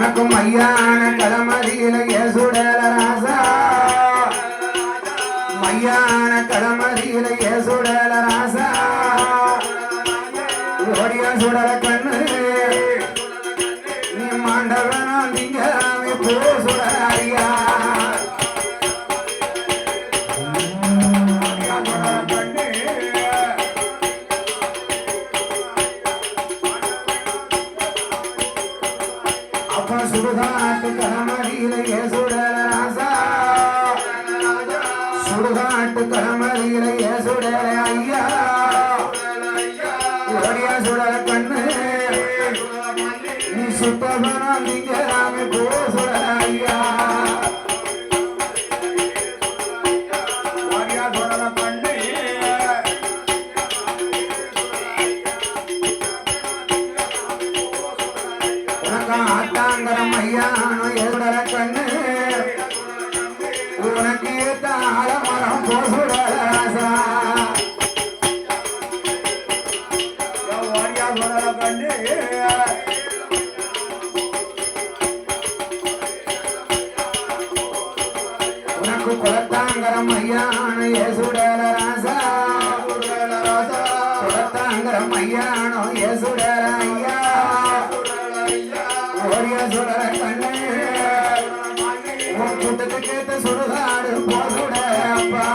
உனக்கும் மையான களமதியில ஏசுடல ராசா. மையான களமதியில ஏசுடல ராசா. ஓடியா சுடல கண்ணு. நீ மாண்டவ சுடுகாட்டு கரமடியிலே சுடல ராசா சுடுகாட்டு கரமடியிலே சுடல ஐயா ஓடியா சுடல கண்ணு. நீ சுத்தமான நீங்க திங்கராமே போ சுடல ஐயா ஆத்தாங்கரம் ஐயானோ எதுடல கண்ணு. உனக்கு ஏத்த ஆலமரம் போசுடல ராசா ஓடியா சுடல கண்ணு. உனக்கு குலத்தாங்கரம் ஐயானோ ஏசுடல ராசா. குலத்தாங்கரம் ஐயானோ சுடர கண்ணு. உன் கூட்டத்துக்கு சுடுகாடு போதுடப்பா